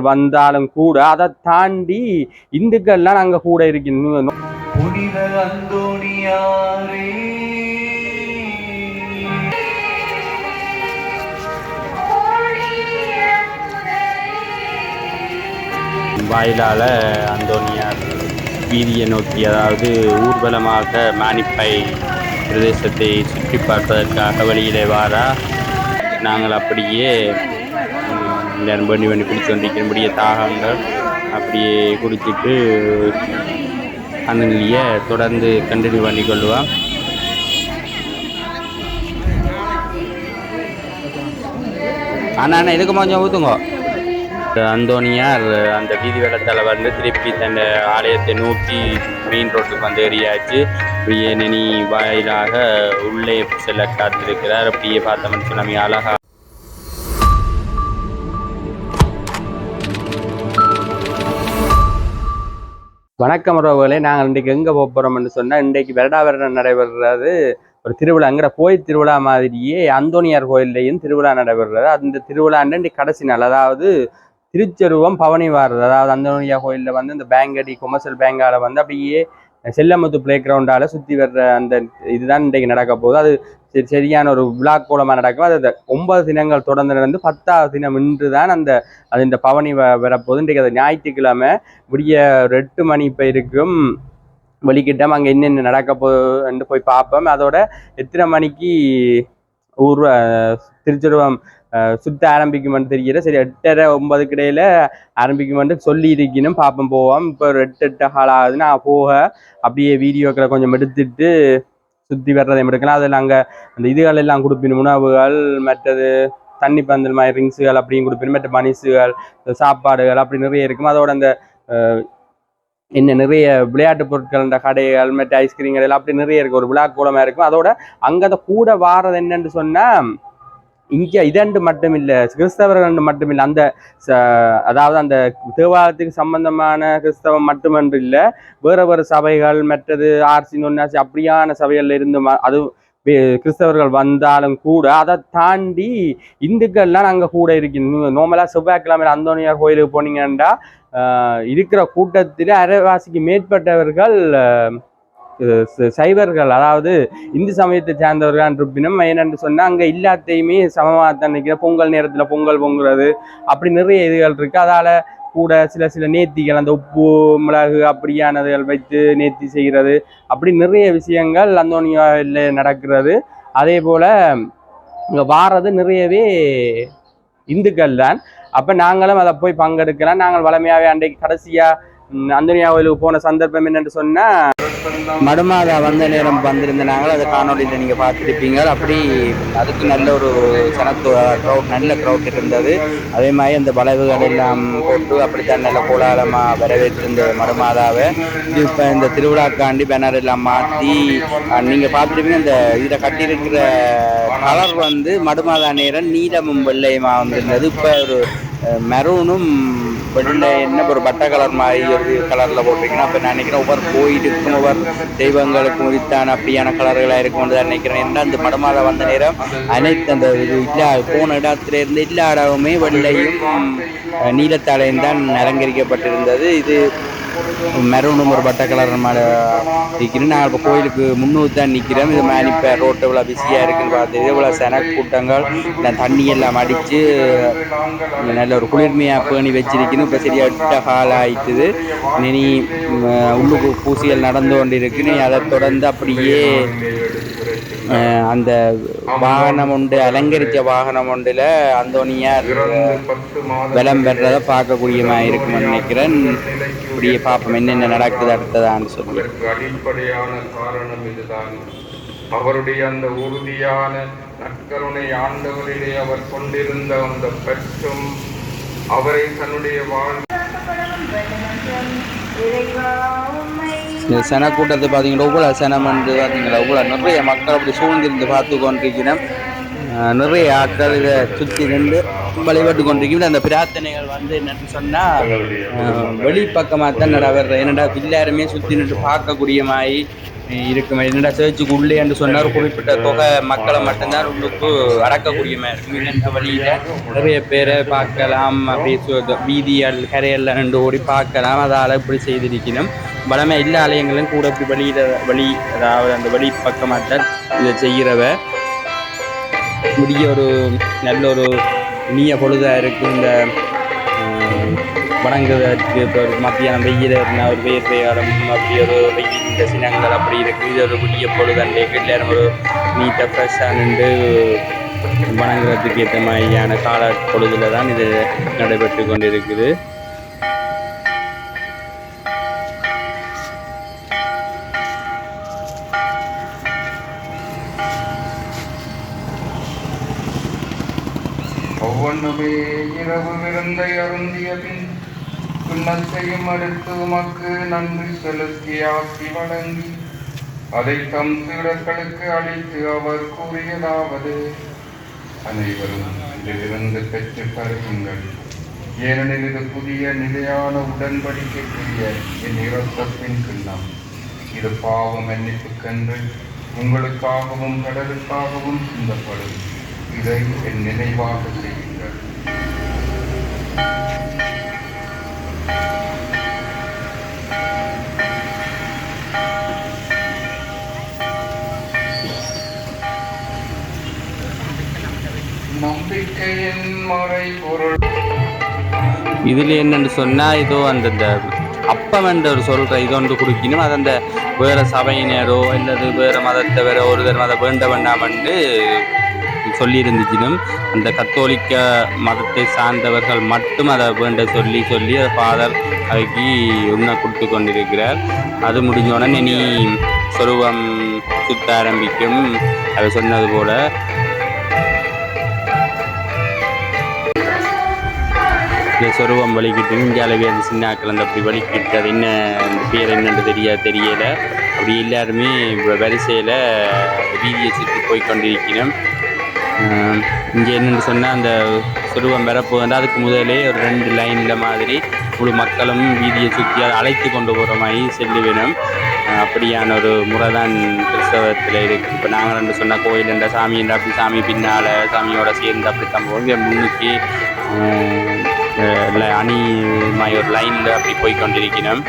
வந்தாலும் கூட அதை தாண்டி இந்துக்கள்லாம் அங்க கூட இருக்கணும் வாயிலால அந்தோனியார் வீதியை நோக்கி அதாவது ஊர்வலமாக மானிப்பை பிரதேசத்தை சுற்றி பார்ப்பதற்காக வெளியிலே வாரா. நாங்கள் அப்படியே ம், பண்ணி பண்ணி குடிச்சு கொண்டிருக்கிறபடியே தாகங்கள் அப்படியே குடிச்சிட்டு அந்த நிலையை தொடர்ந்து கண்டினியூ பண்ணி கொள்வோம் அண்ணா அண்ணா இதுக்கு கொஞ்சம் ஊற்றுங்க அந்தோனியார் அந்த வீதி வெள்ளத்தால் வந்து திருப்பி தன் ஆலயத்தை நோக்கி மெயின் ரோட்டுக்கு வந்து ஏறியாச்சு. அப்படியே நினி வாயிலாக உள்ளே செல்ல காத்திருக்கிறார். அப்படியே பார்த்தோம்னு சொன்னாங்க அழகா வணக்கம் உறவுகளே நாங்கள் இன்றைக்கு எங்கே போக போகிறோம்னு சொன்னால் இன்றைக்கு வருடா வருடம் நடைபெறுறது ஒரு திருவிழா. அங்கே கோயில் திருவிழா மாதிரியே அந்தோனியார் கோயில்லையும் திருவிழா நடைபெறுறது அந்த திருவிழா அன்றைக்கு கடைசி நாள். அதாவது திருச்செருவம் பவனி வாரது. அதாவது அந்தோனியார் கோயிலில் வந்து இந்த பேங்கடி கொமர்ஷியல் பேங்காவில் வந்து அப்படியே செல்லமுத்து பிளே கிரவுண்டால சுற்றி வர்ற அந்த இதுதான் இன்றைக்கு நடக்க போகுது. அது சரியான ஒரு விழா கோலமாக நடக்கும். அது ஒன்பது தினங்கள் தொடர்ந்து நடந்து பத்தாவது தினம் இன்று தான் அந்த அது இந்த பவனி வ வரப்போகுது. இன்றைக்கு அது ஞாயிற்றுக்கிழமை. விடிய ஒரு எட்டு மணி இப்போ இருக்கும் வெளிக்கிட்டோம். அங்கே என்னென்ன நடக்க போகுதுன்னு போய் பார்ப்போம். அதோட எத்தனை மணிக்கு ஊர் திருச்சிருவம் சுத்த ஆரம்பிக்குமென்னு தெரியல. சரி எட்டரை ஒன்பதுக்கு இடையில ஆரம்பிக்குமென்று சொல்லி இருக்கணும் பார்ப்போம் போவோம். இப்போ ஒரு எட்டு எட்டு ஹால் ஆகுது நான் போக அப்படியே வீடியோக்களை கொஞ்சம் எடுத்துட்டு சுற்றி வர்றதை எடுக்கலாம். அதில் அங்கே அந்த இதுகள் எல்லாம் கொடுப்பினும் உணவுகள் மற்றது தண்ணி பந்தல் மாதிரி ரிங்ஸுகள் அப்படியும் கொடுப்பினும் மற்ற மணிசுகள் சாப்பாடுகள் அப்படி நிறைய இருக்கும். அதோட அந்த என்ன நிறைய விளையாட்டு பொருட்கள் இந்த கடைகள் மற்ற ஐஸ்கிரீம் கடைகள் அப்படி நிறைய இருக்கு. ஒரு விழா கூலமாக இருக்கும். அதோட அங்கே அந்த கூட வாரது என்னன்னு சொன்னால் இங்கே இதண்டு மட்டுமில்லை கிறிஸ்தவர்கள் மட்டும் மட்டுமில்லை. அந்த ச- அதாவது அந்த தேவாலயத்துக்கு சம்பந்தமான கிறிஸ்தவம் மட்டுமன்று இல்லை வேறு வேறு சபைகள் மற்றது ஆர்சி நொன்னாசி அப்படியான சபைகளில் இருந்து அது கிறிஸ்தவர்கள் வந்தாலும் கூட அதை தாண்டி இந்துக்கள்லாம் நாங்கள் கூட இருக்கணும் நோமலா செவ்வாய்க்கிழமை அந்தோனியார் கோயிலுக்கு போனீங்கன்னா இருக்கிற கூட்டத்தில் அரைவாசிக்கு மேற்பட்டவர்கள் சைவர்கள் அதாவது இந்து சமயத்தை சேர்ந்தவர்கள் இருப்பினும் என்னென்னு சொன்னால் அங்கே எல்லாத்தையுமே சமமாக தான் நிற்கிற பொங்கல் நேரத்தில் பொங்கல் பொங்குறது அப்படி நிறைய இதுகள் இருக்குது அதால் கூட சில சில நேர்த்திகள் அந்த உப்பு மிளகு அப்படியானதுகள் வைத்து நேர்த்தி செய்கிறது. அப்படி நிறைய விஷயங்கள் அந்தோனியாவில் நடக்கிறது. அதே போல் இங்கே வாரது நிறையவே இந்துக்கள் தான் அப்போ நாங்களும் அதை போய் பங்கெடுக்கலாம். நாங்கள் வளமையாகவே அன்றைக்கு கடைசியாக அந்தனியா கோயிலுக்கு போன சந்தர்ப்பம் என்னன்னு சொன்னா மடுமாதா வந்த நேரம் வந்திருந்த நாங்கள் அதை காணொலியில் நீங்கள் பார்த்துருப்பீங்க. அப்படி அதுக்கு நல்ல ஒரு சனத்து க்ரௌட் நல்ல க்ரௌட் இருந்தது. அதே மாதிரி அந்த வளைவுகள் எல்லாம் போட்டு அப்படித்தான் நல்ல கோலாகலமாக வரவேற்றிருந்த மடுமாதாவை. இப்போ இந்த திருவிழாக்காண்டி பேனர் எல்லாம் மாற்றி நீங்கள் பார்த்துருப்பீங்க இந்த இதில் கட்டியிருக்கிற கலர் வந்து மடுமாதா நேரம் நீலமும் வெள்ளையுமா வந்திருந்தது. இப்போ ஒரு மெரூனும் வெள்ளை என்ன ஒரு பட்டை கலர் மாதிரி ஒரு கலரில் போட்டிருக்கீங்கன்னா அப்போ நான் நினைக்கிறேன் ஒவ்வொரு கோயிலுக்கும் ஒவ்வொரு தெய்வங்களுக்கும் உரித்தான அப்படியான கலர்களாக இருக்கும்னு தான் நினைக்கிறேன். ஏன்னா அந்த மடமால வந்த நேரம் அனைத்து அந்த இது இல்லா போன இடத்துல இருந்து எல்லா இடமுமே வெள்ளையும் நீலத்தாலையும் தான் அலங்கரிக்கப்பட்டிருந்தது. இது மெரூனும் ஒரு பட்டை கலர் மேலே நிற்கிறேன் நான் இப்போ கோயிலுக்கு முன்னூறு தான் நிற்கிறேன் இது மாதிரி இப்போ ரோட்டு இவ்வளோ பிஸியாக இருக்குன்னு பார்த்து இவ்வளோ சென கூட்டங்கள் இந்த தண்ணி எல்லாம் அடித்து நல்ல ஒரு குளிர்மையாக பேணி வச்சிருக்கணும் இப்போ சரியாக விட்ட ஹால் ஆயிட்டுது இனி உள்ளுக்கு பூசிகள் நடந்து கொண்டு இருக்கு அதை தொடர்ந்து அப்படியே அந்த வாகனம் உண்டு அலங்கரித்த வாகனம் ஒன்றில் அந்தோனியார் விளம் பெறதை பார்க்கக்கூடிய மாதிரி இருக்கும்னு நினைக்கிறேன். இப்படியே பார்ப்போம் என்னென்ன நடக்குது அடுத்ததான்னு சொல்லி. அடிப்படையான காரணம் இதுதான். அவருடைய அந்த உறுதியான நற்கருணை ஆண்டவரிலே அவர் கொண்டிருந்த அந்த பற்றும் அவரை தன்னுடைய வாழ் இந்த சென கூட்டத்தை பார்த்தீங்கன்னா இவ்வளோ செனம் என்று பார்த்தீங்களா? இவ்வளோ நிறைய மக்கள் அப்படி சூழ்ந்திருந்து பார்த்து கொண்டிருக்கிறோம். நிறைய ஆட்கள் இதை சுற்றி நின்று வழிபட்டு கொண்டிருக்கிறோம். அந்த பிரார்த்தனைகள் வந்து என்னன்னு சொன்னால் வெளிப்பக்கமாக தான் நடைபெற என்னடா எல்லாருமே சுற்றி நின்று பார்க்கக்கூடிய மாதிரி இருக்கும். என்னடா சேர்ச்சுக்கு உள்ளே என்று சொன்னார் குறிப்பிட்ட தொகை மக்களை மட்டும்தான் உள்ளுக்கு அடக்கக்கூடிய மாதிரி இருக்கும். இல்லைன்ற வழியில் நிறைய பேரை பார்க்கலாம். அப்படி சொ- வீதியால் கரையெல்லாம் நின்று ஓடி பார்க்கலாம். அதால் இப்படி செய்திருக்கணும் பலமே எல்லா ஆலயங்களும் கூட இப்படி வெளியில வழி அதாவது அந்த வழி பக்கமாட்டால் இதை செய்கிறவ முடிய ஒரு நல்ல ஒரு இனிய பொழுதாக இருக்குது இந்த வணங்குவதற்கு இப்போ ஒரு மத்தியானம் வெயில் இருந்தால் ஒரு வெயில் பெய்யாரம் அப்படி ஒரு வெயில் இந்த சினங்கள் அப்படி இருக்குது இது ஒரு புதிய பொழுதண்டைக்கு எல்லாரும் ஒரு நீட்டாக ஃப்ரெஷ்ஷாக நின்று வணங்குறதுக்கு ஏற்ற மாதிரியான கால பொழுதில் தான் இது நடைபெற்று கொண்டு இருக்குது ஒவ்வொன்றுமே இரவு விருந்தை அருந்திய பின் பின்னத்தையும் அடுத்து உமக்கு நன்றி செலுத்தி ஆசி வழங்கி அதை தம் சீடர்களுக்கு அளித்து அவர் கூறியதாவது அனைவரும் இதிலிருந்து பெற்று பருகுங்கள். ஏனெனில் இது புதிய நிலையான உடன்படிக்கைக்குரிய என் இரத்தத்தின் கிண்ணம். இது பாவம் மன்னிப்புக்கென்று உங்களுக்காகவும் கடலுக்காகவும் சிந்தப்படும். இதை என் நினைவாக செய்யும் இதில் என்னன்னு சொன்னால் இதோ அந்த இந்த அப்பம் என்ற ஒரு சொல்கிற இது ஒன்று குடிக்கணும் அது அந்த வேறு சபையினரோ அல்லது வேறு மதத்தவரோ ஒருத்தர் மத வேண்ட வேண்டாம் என்று சொல்லியிருந்துச்சினும் அந்த கத்தோலிக்க மதத்தை சார்ந்தவர்கள் மட்டும் அதை வேண்ட சொல்லி சொல்லி அதை ஃபாதர் அவைக்கு உண்ண கொடுத்து கொண்டிருக்கிறார். அது முடிஞ்ச உடனே நீ சொருவம் சுத்த ஆரம்பிக்கும். அவர் சொன்னது போல. இந்த சொருவம் வலிக்கிட்டு இந்தியாவிலே அந்த சின்னாக்கள் அந்த அப்படி வலிக்கிட்டு அது என்ன அந்த பேர் என்னென்று தெரியாது தெரியலை. அப்படி எல்லாருமே வரிசையில் வீதியை சுற்றி போய் கொண்டிருக்கிறோம். இங்கே என்னென்னு சொன்னால் அந்த சுருவம் வரப்போ வந்து அதுக்கு முதலே ஒரு ரெண்டு லைனில் மாதிரி முழு மக்களும் வீதியை சுற்றி அதை அழைத்து கொண்டு போகிற மாதிரி செல்லு வேணும். அப்படியான ஒரு முறை தான் கிறிஸ்தவத்தில் இருக்குது இப்போ நாங்கள் ரெண்டு சொன்னால் கோயில் என்ற சாமி என்ற அப்படி சாமி பின்னால் சாமியோட சேர்ந்து அப்படி தான் முன்னுக்கு அணி மாதிரி ஒரு லைனில் அப்படி போய் கொண்டிருக்கிறோம்.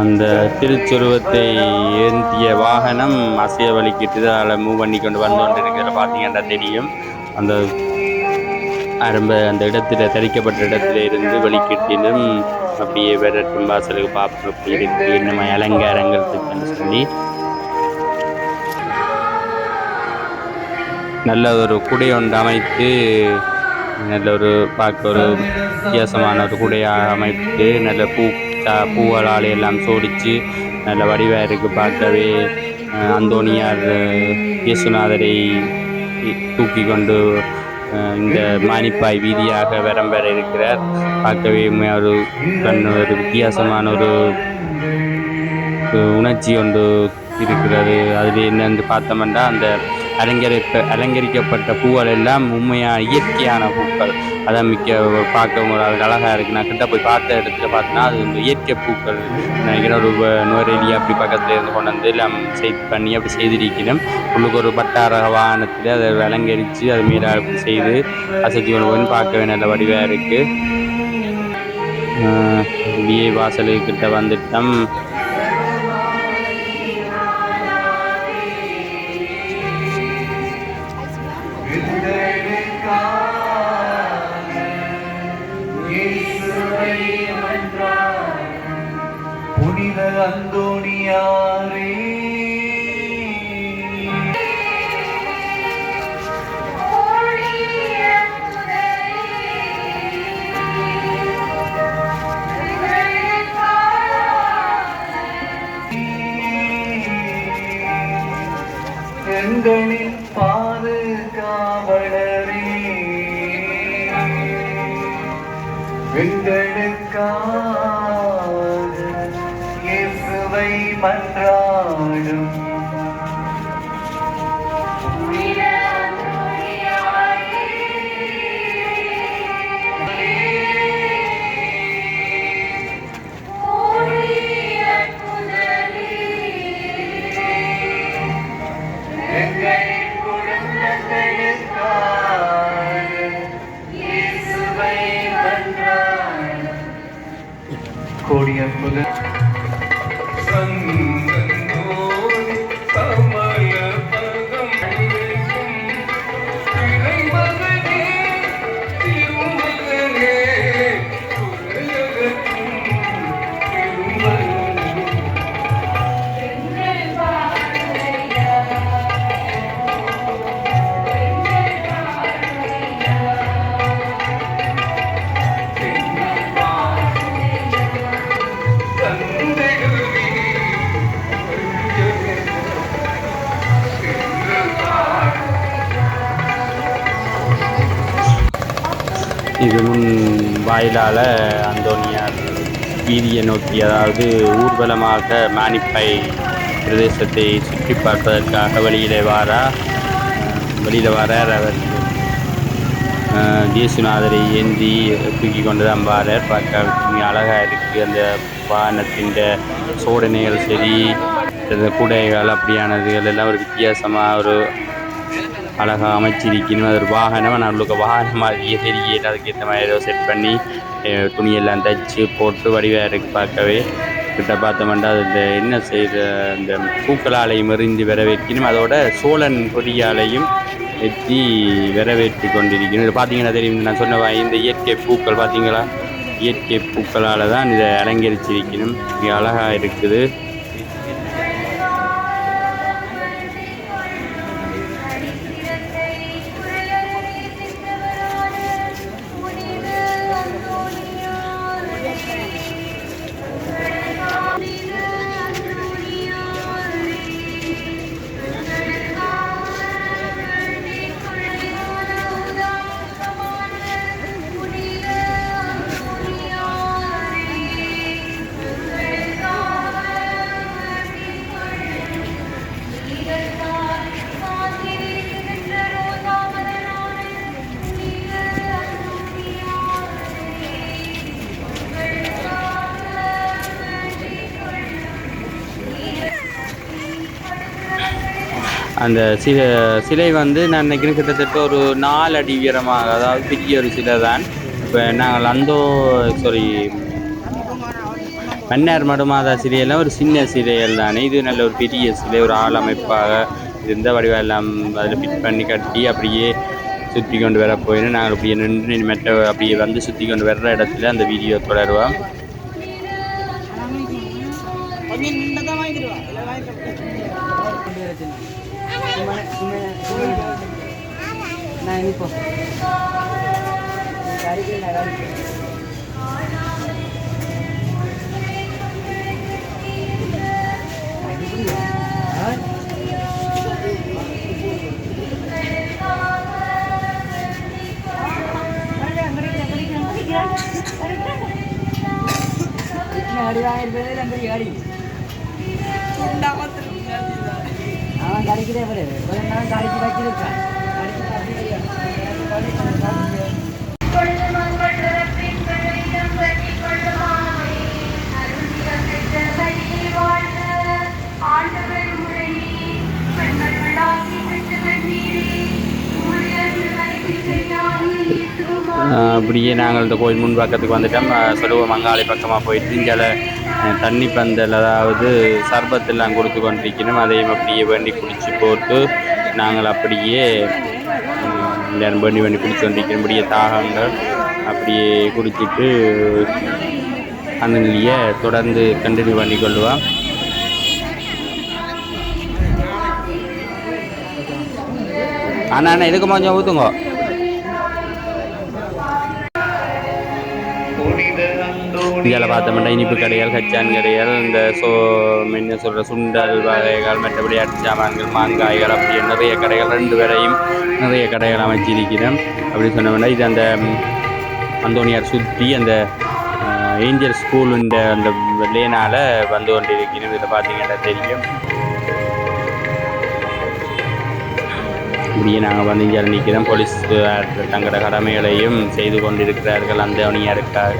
அந்த திருச்சுருவத்தை ஏந்திய வாகனம் அசைய வலிக்கிட்டு அதில் மூவ் பண்ணி கொண்டு வந்து கொண்டு இருக்கிற பார்த்தீங்கன்னா தெரியும். அந்த ஆரம்ப அந்த இடத்துல தரிக்கப்பட்ட இடத்துல இருந்து வலிக்கிட்டிலும் அப்படியே விரட்டும் வாசலுக்கு பார்ப்போம் அப்படி இருக்கு என்னமா அலங்காரங்கள் இருக்குன்னு சொல்லி. நல்ல ஒரு குடை ஒன்று அமைத்து நல்ல ஒரு பார்க்க ஒரு வித்தியாசமான ஒரு குடையாக அமைத்து நல்ல பூ சா- பூவலால் எல்லாம் சோடித்து நல்ல வடிவாக இருக்குது பார்க்கவே. அந்தோனியார் அந்தோணியார் இயேசுநாதரை தூக்கி கொண்டு இந்த மானிப்பாய் வீதியாக வரம்பெற இருக்கிறார். பார்க்கவே ஒரு கண் ஒரு வித்தியாசமான ஒரு ஒரு உணர்ச்சி ஒன்று இருக்கிறது. அதில் என்னென்று பார்த்தோம்னா அந்த அலங்கரிப்ப அலங்கரிக்கப்பட்ட பூக்கள் எல்லாம் உண்மையான இயற்கையான பூக்கள். அதான் மிக்க பார்க்க ஒரு அழகாக இருக்குது நான் கிட்ட போய் பார்த்த இடத்துல பார்த்தோன்னா அது இந்த இயற்கை பூக்கள். நினைக்கிறேன் ஒரு வ- நுவரெலி அப்படி பக்கத்தில் இருந்து கொண்டு வந்து எல்லாம் செய்து பண்ணி அப்படி செய்திருக்கிறேன். உள்ளுக்கு ஒரு பட்டார வாகனத்தில் அதை அலங்கரித்து அது மேலே அப்படி செய்து அசைச்சு கொண்டு பார்க்க பார்க்கவே நல்ல வடிவாக இருக்குது பிஏ வாசலுக்கிட்ட வந்துட்டோம். கோடி வாயிலால் அந்தோனியார் வீதியை நோக்கி அதாவது ஊர்வலமாக மானிப்பை பிரதேசத்தை சுற்றி பார்ப்பதற்காக வெளியிலே வாரா? வெளியில் வரார் அவர். அஹ், இயேசுநாதரை ஏந்தி தூக்கி கொண்டு தான் வாரார் பார்க்க அழகாக இருக்குது அந்த வாகனத்தின் சோடனைகள் சரி இந்த குடைகள் அப்படியானதுகள் எல்லாம் ஒரு வித்தியாசமாக ஒரு அழகாக அமைச்சிருக்கணும் அது ஒரு வாகனம் நம்மளுக்கு வாகனம் மாதிரியே தெரியல அதுக்கேற்ற மாதிரி ஏதோ செட் பண்ணி துணியெல்லாம் தைச்சு போட்டு வடிவாக இருக்கு பார்க்கவே கிட்ட பார்த்தோம்னா அது இந்த என்ன செய்கிற இந்த பூக்களாலையும் எறிந்து வரவேற்கணும் அதோட சோழன் கொடியாலையும் எத்தி வரவேற்று கொண்டிருக்கணும் இது பார்த்தீங்கன்னா தெரியும் நான் சொன்ன இந்த இயற்கை பூக்கள் பார்த்தீங்களா இயற்கை பூக்களால் தான் இதை அலங்கரிச்சிருக்கணும் இங்கே அழகாக இருக்குது அந்த சில சிலை வந்து நான் நினைக்கிறேன் கிட்டத்தட்ட ஒரு நாலு அடி உயரமாக அதாவது பெரிய ஒரு சிலை தான். இப்போ நாங்கள் அந்தோ சாரி மன்னார் மடுமாதா சிலையெல்லாம் ஒரு சின்ன சிலைகள் தானே. இது நல்ல ஒரு பெரிய சிலை ஒரு ஆள் அமைப்பாக இருந்த வடிவம் எல்லாம் அதில் ஃபிட் பண்ணி கட்டி அப்படியே சுற்றி கொண்டு வர போயின்னு நாங்கள் அப்படியே நின்று மெட்ட அப்படியே வந்து சுற்றி கொண்டு வர்ற இடத்துல அந்த வீடியோ தொடருவோம். না এমনি পড়ো গাড়ি কিনে গাড়ি ഉണ്ടാവാത്ത அவன் கொஞ்ச நேரம் கடைக்கு வச்சிருக்கான் அப்படியே நாங்கள் இந்த கோயில் முன் பக்கத்துக்கு வந்துட்டோம். சொல்லுவோம் மங்காளி பக்கமாக போயிட்டு இங்கே தண்ணி பந்தல் அதாவது சர்பத்தெல்லாம் கொடுத்து கொண்டிருக்கணும். அதையும் அப்படியே வேண்டி குடிச்சு போட்டு நாங்கள் அப்படியே வேண்டி வேண்டி குடிச்சு கொண்டிருக்கணும் அப்படியே தாகங்கள் அப்படியே குடிச்சிட்டு அந்த நிலையை தொடர்ந்து கண்டினியூ பண்ணி கொள்ளுவோம். அண்ணா அண்ணா இதுக்கு கொஞ்சம் ஊற்றுங்க இதில் பார்த்தோம்னா இனிப்பு கடைகள் கச்சான் கடைகள் இந்த சோ என்ன சொல்கிற சுண்டல் வகைகள் மற்றபடி அடிச்சாமான்கள் மாங்காய்கள் அப்படி நிறைய கடைகள் ரெண்டு வரையும் நிறைய கடைகள் அமைச்சிருக்கிறேன் அப்படி சொன்னோம்னா இது அந்த அந்தோனியார் சுற்றி அந்த ஏஞ்சல் இந்த அந்த லேனால் வந்து கொண்டிருக்கிறேன் இதை பார்த்தீங்கன்னா தெரியும். இப்படியே நாங்கள் வந்து இங்கே நிற்கிறோம். போலீஸ் அஹ், தங்களோட கடமைகளையும் செய்து கொண்டிருக்கிறார்கள் அந்தோனியாருக்காக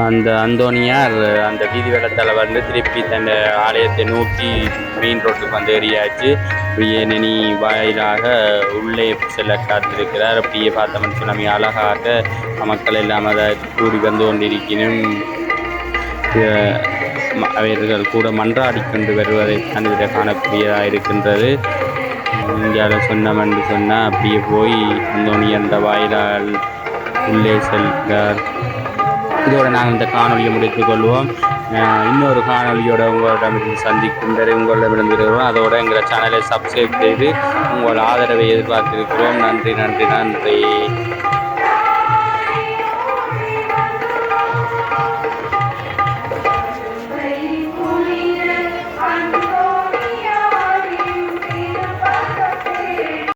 அந்த அந்தோனியார் அந்த வீதி வெள்ளத்தில் வந்து திருப்பி தன் ஆலயத்தை நோக்கி மெயின் ரோட்டுக்கு வந்து ஏறியாச்சு. அப்படியே வாயிலாக உள்ளே செல்ல காத்திருக்கிறார். அப்படியே பார்த்தோம்னு சொன்ன அழகாக மக்கள் எல்லாம் அதை கூடி வந்து கொண்டிருக்கணும் அவர்கள் கூட மன்றாடி கொண்டு வருவதை தான் இதில் காணக்கூடியதாக இருக்கின்றது. இந்தியாவில் சொன்னோம் என்று சொன்னால் அப்படியே போய் அந்தோனி அந்த வாயிலால் உள்ளே செல்கிறார். இதோட நாங்கள் இந்த காணொலியை முடித்துக் கொள்வோம். இன்னொரு காணொலியோட உங்களிடமிருந்து சந்திக்கும் வரை உங்களிடமிருந்து வருவோம் அதோட எங்களை சேனலை சப்ஸ்கிரைப் செய்து உங்கள் ஆதரவை எதிர்பார்த்திருக்கிறோம். நன்றி நன்றி நன்றி.